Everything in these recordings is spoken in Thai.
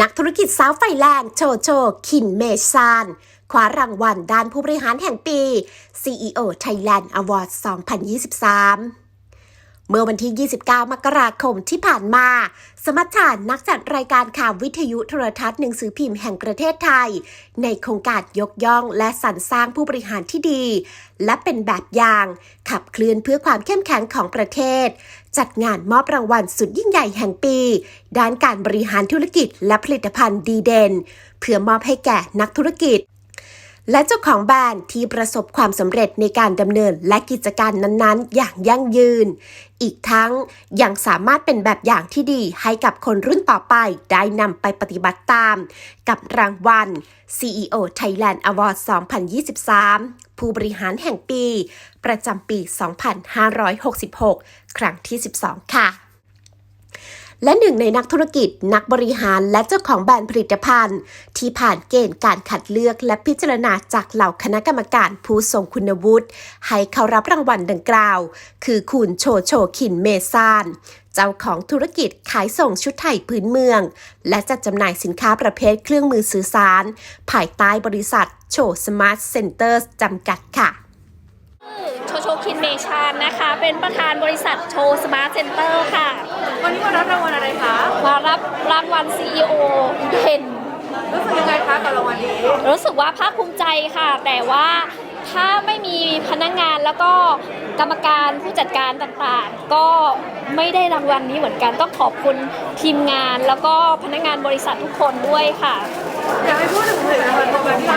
นักธุรกิจสาวไฟแรงโชโช คินเมซานคว้ารางวัลด้านผู้บริหารแห่งปี CEO Thailand Award 2023 เมื่อวันที่ 29 มกราคมที่ผ่านมา สมัชชานักจัดรายการข่าววิทยุโทรทัศน์หนังสือพิมพ์แห่งประเทศไทย ในโครงการยกย่องและสรรสร้างผู้บริหารที่ดี และเป็นแบบอย่าง ขับเคลื่อนเพื่อความเข้มแข็งของประเทศ จัดงานมอบรางวัลสุดยิ่งใหญ่แห่งปี ด้านการบริหารธุรกิจและผลิตภัณฑ์ดีเด่น เพื่อมอบให้แก่นักธุรกิจ และเจ้าของแบรนด์ที่ประสบความสำเร็จในการดำเนินและกิจการนั้นๆ อย่างยั่งยืน อีกทั้งยังสามารถเป็นแบบอย่างที่ดีให้กับคนรุ่นต่อไปได้นำไปปฏิบัติตาม กับรางวัล CEO Thailand Award 2023 ผู้บริหารแห่งปี ประจำปี 2566 ครั้งที่ 12 ค่ะ และหนึ่งในนักธุรกิจ นักบริหารและเจ้าของแบรนด์ผลิตภัณฑ์ ที่ผ่านเกณฑ์การคัดเลือกและพิจารณาจากเหล่าคณะกรรมการผู้ทรงคุณวุฒิให้เข้ารับรางวัลดังกล่าว คือคุณโชโชคินเมซานเจ้าของธุรกิจขายส่งชุดไทยพื้นเมือง และจัดจำหน่ายสินค้าประเภทเครื่องมือสื่อสาร ภายใต้บริษัทโชสมาร์ทเซ็นเตอร์จำกัดค่ะโชโชคินเมชานนะคะ เป็นประธานบริษัทโชสมาร์ทเซ็นเตอร์ค่ะ วันนี้มารับรางวัลอะไรคะมารับรางวัล CEO เด่นรู้สึกยังไงคะกับรางวัลนี้รู้สึกว่าภาคภูมิใจค่ะ แต่ว่าถ้าไม่มีพนักงานแล้วก็กรรมการผู้จัดการต่างๆ ก็ไม่ได้รางวัลนี้เหมือนกันต้องขอบคุณทีมงานแล้วก็พนักงานบริษัททุกคนด้วยค่ะ อยากให้พูดถึงผลิตภัณฑ์ตัวที่เรา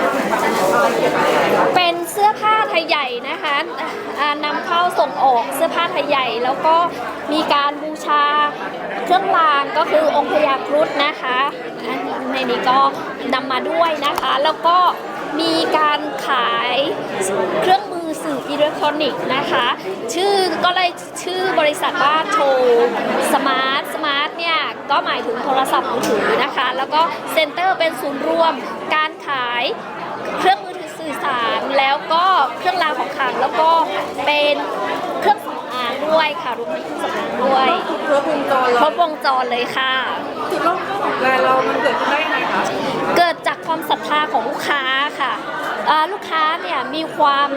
เกี่ยวกับอะไรคะเป็นเสื้อผ้าไทยใหญ่นะคะอ่านำเข้าส่งออกเสื้อผ้าไทยใหญ่ แล้วก็มีการบูชาเครื่องรางก็คือองค์พญาครุฑนะคะอันในนี้ก็นำมาด้วยนะคะ แล้วก็มีการขายเครื่องมือสื่ออิเล็กทรอนิกส์นะคะ ชื่อก็เลยชื่อบริษัทว่าโชว์สมาร์ทสมาร์ทเนี่ย ก็หมายถึงโทรศัพท์มือถือนะคะ แล้วก็เซ็นเตอร์เป็นศูนย์รวมการขายเครื่องมือถือสื่อสารแล้วก็เครื่องรางของขลังแล้วก็เป็นเครื่องสำอางด้วยค่ะรวมถึงเครื่องสำอางด้วยครบวงจรคเลรยบวงจรเลยค่ะ จุดเริ่มต้นของแบรนด์เรามันเกิดขึ้นได้ยังไงคะเกิดจากความศรัทธาของลูกค้าค่ะอ่าลูกค้าเนี่ยมีความ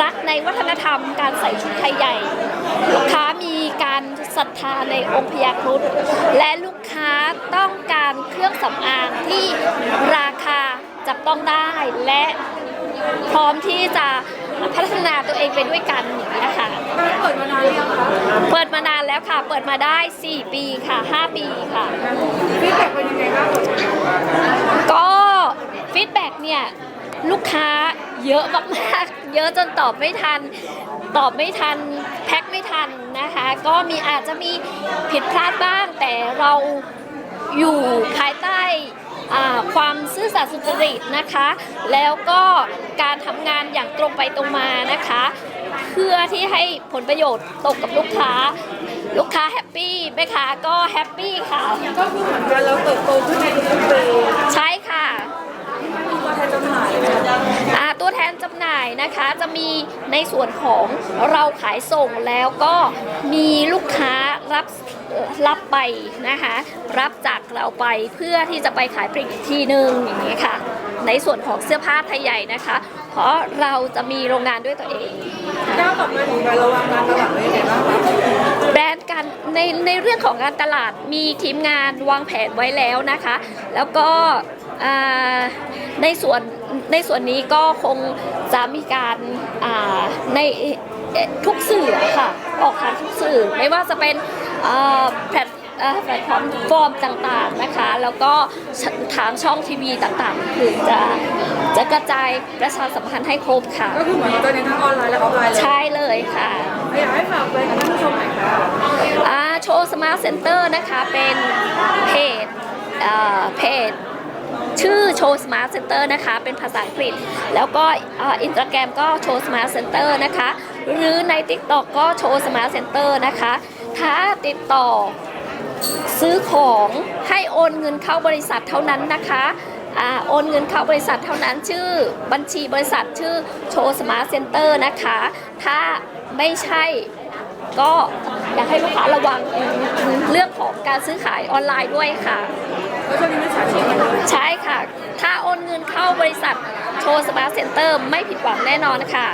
รักในวัฒนธรรมการใส่ชุดไทยใหญ่ ลูกค้ามีการศรัทธา ในองค์พญาครุฑและลูกค้าต้องการเครื่องสำอางที่ราคาจับต้องได้และพร้อมที่จะพัฒนาตัวเองไปด้วยกันอย่างนี้ยค่ะ เปิดมานานหรือยังคะเปิดมานานแล้วค่ะ เปิดมาได้ 4 ปีค่ะ 5 ปีค่ะ ฟีดแบ็กเป็นยังไงบ้างก็ฟีดแบ็กเนี่ย ลูกค้าเยอะมากๆ เยอะจนตอบไม่ทัน ตอบไม่ทัน แพ็คไม่ทันนะคะ ก็มีอาจจะมีผิดพลาดบ้าง แต่เราอยู่ภายใต้อ่าความซื่อสัตย์สุจริตนะคะ แล้วก็การทำงานอย่างตรงไปตรงมานะคะ เพื่อที่ให้ผลประโยชน์ตกกับลูกค้า ลูกค้าแฮปปี้แม่ค้าก็แฮปปี้ค่ะ ก็คือเหมือนกันเราเติบโตขึ้นในทุกๆปีใช่ค่ะ ตัวแทนจำหน่ายเลยนะอ่าตัวแทนจำหน่ายนะคะจะมีในส่วนของเราขายส่งแล้วก็มีลูกค้ารับเอ่อรับไปนะคะ รับจากเราไปเพื่อที่จะไปขายปลีกอีกทีหนึ่งอย่างนี้ค่ะ ในส่วนของเสื้อผ้าไทยใหญ่นะคะ เพราะเราจะมีโรงงานด้วยตัวเองก้าวต่อไปของแบรนด์เราวางการตลาดไว้ยังไงบ้างคะแบรนด์การในในเรื่องของการตลาดมีทีมงานวางแผนไว้แล้วนะคะ แล้วก็อ่าในส่วน ในส่วนนี้ก็คงจะมีการอ่าในเอ่อทุกสื่ออะค่ะ ออกทางทุกสื่อ ไม่ว่าจะเป็นอ่าแพลตเอ่อแพลตฟอร์มฟอร์มต่างๆนะคะ แล้วก็ทางช่องทีวีต่างๆ คือจะจะกระจายประชาสัมพันธ์ให้ครบค่ะ ก็คือเหมือนเราจะเน้นทั้งออนไลน์และออฟไลน์เลยใช่เลยค่ะอยากให้ฝากแบรนด์กับท่านผู้ชมหน่อยค่ะอ่าโชว์สมาร์ทเซ็นเตอร์นะคะเป็นเพจอ่าเพจ ชื่อโชว์สมาร์ทเซ็นเตอร์นะคะ เป็นภาษาอังกฤษ แล้วก็อินสตาแกรมก็โชว์สมาร์ทเซ็นเตอร์นะคะ หรือใน TikTok ก็โชว์สมาร์ทเซ็นเตอร์นะคะ ถ้าติดต่อซื้อของให้โอนเงินเข้าบริษัทเท่านั้นนะคะอโอนเงินเข้าบริษัทเท่านั้นชื่อบัญชีบริษัทชื่อโชว์สมาร์ทเซ็นเตอร์นะคะ ถ้าไม่ใช่ก็อยากให้ลูกค้าระวังเรื่องของการซื้อขายออนไลน์ด้วยค่ะ ใช่ค่ะ ถ้าโอนเงินเข้าบริษัทโชว์สปาเซ็นเตอร์ไม่ผิดหวังแน่นอนค่ะ